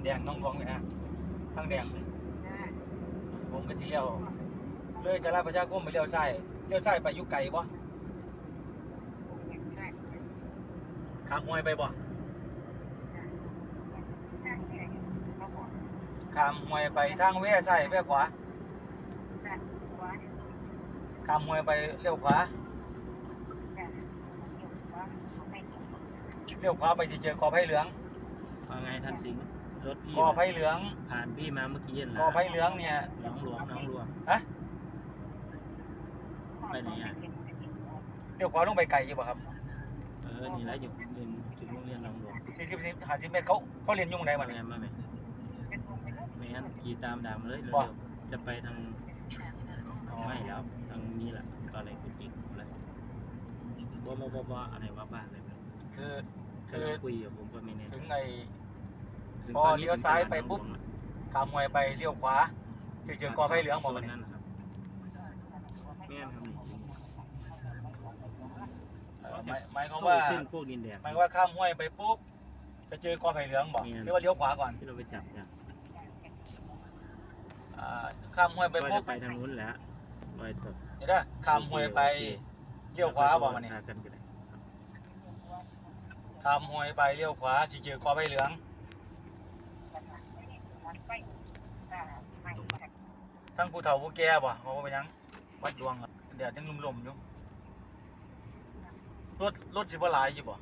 นแดงน้องหลวงนี่นะทางแดงนี่ผมก็สิเลี้ยวเลยสาราประชาคมไปเลี้ยวซ้ายเลี้ยวซ้ายไปอยุไก่บ่ข้ามห้วยไปบ่ข้ามห้วยไปทางเวยซ้ายเวยขวาข้ามห้วยไปเลี้ยวขวาเลี้ยวขวาไปจะเจอกอไผ่เหลืองว่าไงท่านสิงห์ รถพี่กอไผ่เหลือง ผ่านพี่มาเมื่อกี้เย็นกอไผ่เหลืองเนี่ยน้องหลวงน้องหลวงฮะไปไหนอะเลี้ยวขวาลงไปไก่อยู่บ่ครับเออนี่แหล้วอยู่ยืนถึงโรงเรียนน้องหลวงสี่สิบสิบห้าสิบเมตรเขาเขาเรียนอยุ่งไหนมามาไงเนี่ยมาไหมไม่งั้นขี่ตามดามมาเลยเร็บ่วๆจะไปทางไม่แล้วทางนี้แหละตอนไหนคุณจิกอะไรว่ามาว่าว่าอะไรว่าบ้าอะไรแบบคือเคคืยอคุยกับผมก็ไม่แน่ถึงไอ้ถึง พอตนนี้เลี้ยวซ้ายไปถึงตลดปุ๊บน้องหลวงอะขามหวยไปเลี้ยวขวาจะเจอกอไผ่เหลืองบอกมาโซนเนี่ยนั่นนะครับแม่นครับนี่เออหมายหมายความว่าเส้นพวกดินแดงหมายความว่าข้ามห้วยไปปุ๊บจะเจอกอไผ่เหลืองบอกเนี่ยหรือว่าเลี้ยวขวาก่อนที่เราไปจับเนี่ยอ่าข้ามห้วยไปก็ปุ๊จะบไปทางนู้นแหล้วรอยตกเดี๋ยวนะข้ามห้วยไปเลี้ยวขวาบอกมาเนี่ยพกันก็ได้ข้ามห้วยไปเลี้ยวขวาจะเจอกอไผ่เหลือง ทั้งผู้เฒ่าผู้แก่บ่เขาว่าเป็นหยังวัดดวงอะแดดยังลุ่มๆอยู่รถรถสิบ่หลายอยู่บ่